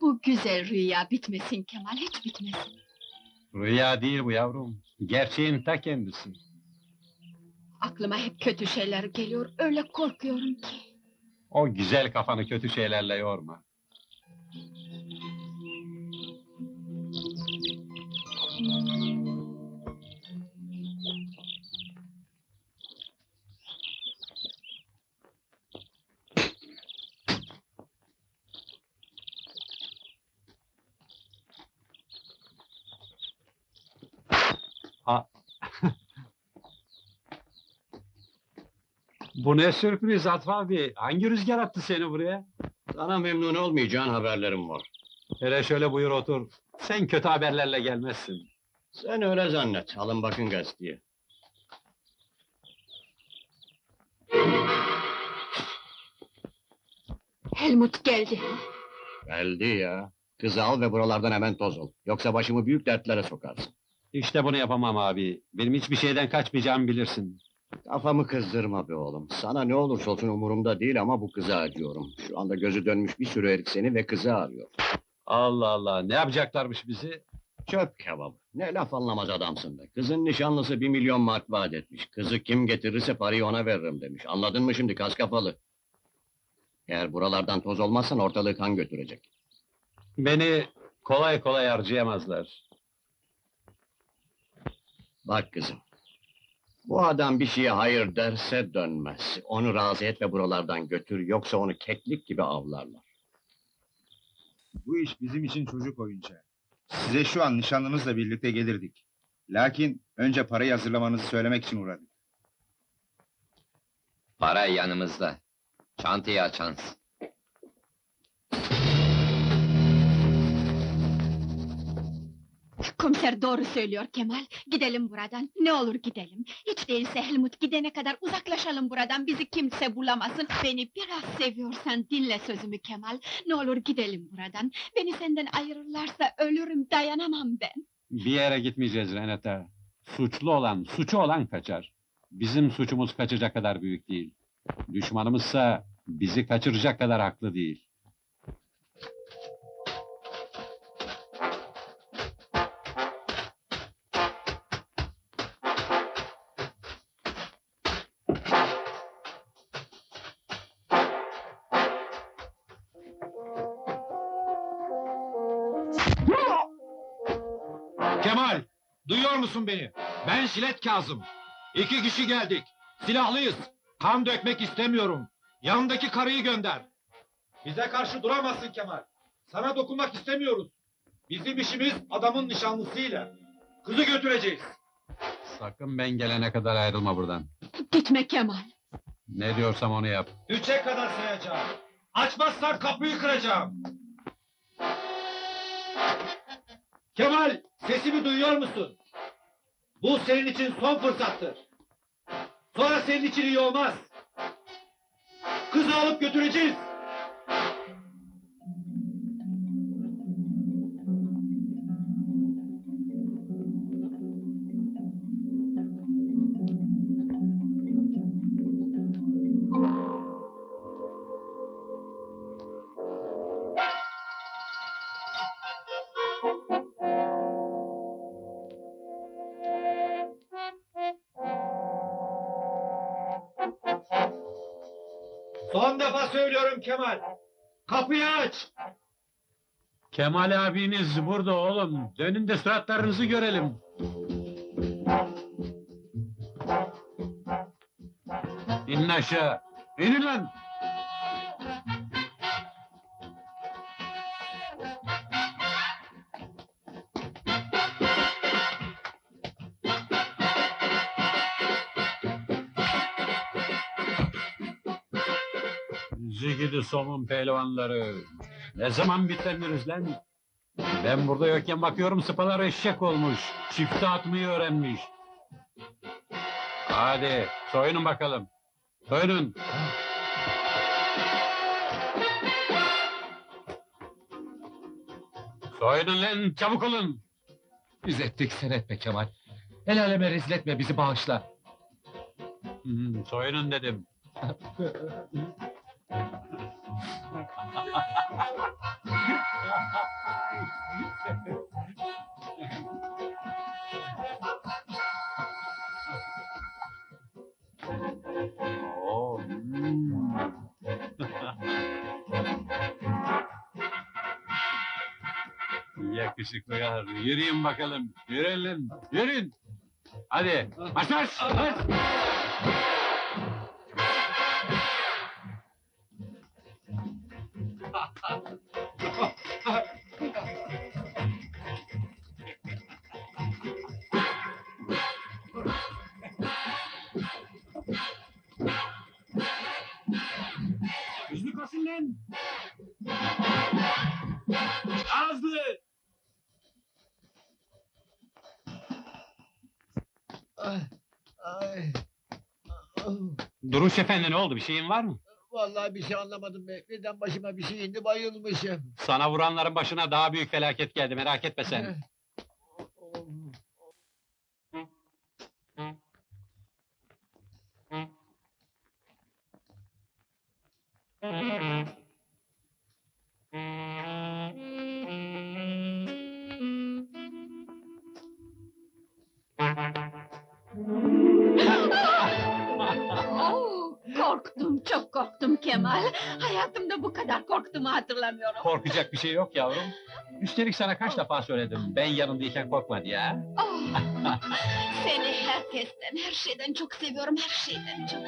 Bu güzel rüya bitmesin Kemal, hiç bitmesin. Rüya değil bu yavrum. Gerçeğin ta kendisi. Aklıma hep kötü şeyler geliyor, öyle korkuyorum ki. O güzel kafanı kötü şeylerle yorma. Bu ne sürpriz Atfa abi? Hangi rüzgar attı seni buraya? Sana memnun olmayacağın haberlerim var. Hele şöyle buyur otur. Sen kötü haberlerle gelmezsin. Sen öyle zannet. Alın bakın gazeteye. Helmut geldi. Geldi ya. Kızı al ve buralardan hemen toz ol. Yoksa başımı büyük dertlere sokarsın. İşte bunu yapamam abi. Benim hiçbir şeyden kaçmayacağımı bilirsin. Kafamı kızdırma be oğlum. Sana ne olursa olsun umurumda değil ama bu kıza acıyorum. Şu anda gözü dönmüş bir sürü herif seni ve kızı arıyor. Allah Allah, ne yapacaklarmış bizi? Çöp kebabı. Ne laf anlamaz adamsın be. Kızın nişanlısı bir milyon mark vaat etmiş. Kızı kim getirirse parayı ona veririm demiş. Anladın mı şimdi kas kafalı? Eğer buralardan toz olmazsan ortalığı kan götürecek. Beni kolay kolay harcayamazlar. Bak kızım. Bu adam bir şeye hayır derse dönmez. Onu razı et ve buralardan götür. Yoksa onu keklik gibi avlarlar. Bu iş bizim için çocuk oyuncağı. Size şu an nişanlınızla birlikte gelirdik. Lakin önce parayı hazırlamanızı söylemek için uğradık. Para yanımızda. Çantayı açans. Komiser doğru söylüyor Kemal. Gidelim buradan, ne olur gidelim. Hiç değilse Helmut gidene kadar uzaklaşalım buradan, bizi kimse bulamasın. Beni biraz seviyorsan dinle sözümü Kemal. Ne olur gidelim buradan. Beni senden ayırırlarsa ölürüm, dayanamam ben. Bir yere gitmeyeceğiz Renata. Suçlu olan, suçu olan kaçar. Bizim suçumuz kaçacak kadar büyük değil. Düşmanımızsa bizi kaçıracak kadar haklı değil. Kemal, duyuyor musun beni? Ben Şilet Kazım. İki kişi geldik. Silahlıyız. Kan dökmek istemiyorum. Yanındaki karıyı gönder. Bize karşı duramazsın Kemal. Sana dokunmak istemiyoruz. Bizim işimiz adamın nişanlısıyla. Kızı götüreceğiz. Sakın ben gelene kadar ayrılma buradan. Gitme Kemal. Ne diyorsam onu yap. Üçe kadar sayacağım. Açmazsan kapıyı kıracağım. Kemal, sesimi duyuyor musun? Bu senin için son fırsattır. Sonra senin için iyi olmaz. Kızı alıp götüreceğiz. Son defa söylüyorum Kemal. Kapıyı aç. Kemal abiniz burada oğlum. Dönün de suratlarınızı görelim. İnin aşağı. İnin lan. Zigidi somun pehlivanları. Ne zaman bitlendiniz lan? Ben burada yokken bakıyorum sıpalar eşek olmuş. Çifte atmayı öğrenmiş. Hadi soyunun bakalım. Soyunun. Soyunun lan çabuk olun. Biz ettik sen etme Kemal. El aleme rezil etme bizi bağışla. Hmm, soyunun dedim. Oo. Yakışıklılar, yürüyün bakalım, yürüyelim, yürüyün. Hadi, marş marş, marş! Hızlı koşun lan! Hızlı! Ay, ay. Duruş efendi ne oldu, bir şeyin var mı? Vallahi bir şey anlamadım be. Birden başıma bir şey indi bayılmışım. Sana vuranların başına daha büyük felaket geldi, merak etme sen. Oh, korktum, çok korktum Kemal. Hayatımda bu kadar korktuğumu hatırlamıyorum. Korkacak bir şey yok yavrum. Üstelik sana kaç defa söyledim, ben yanındayken korkma diye. ha? Oh, seni herkesten, her şeyden çok seviyorum, her şeyden çok.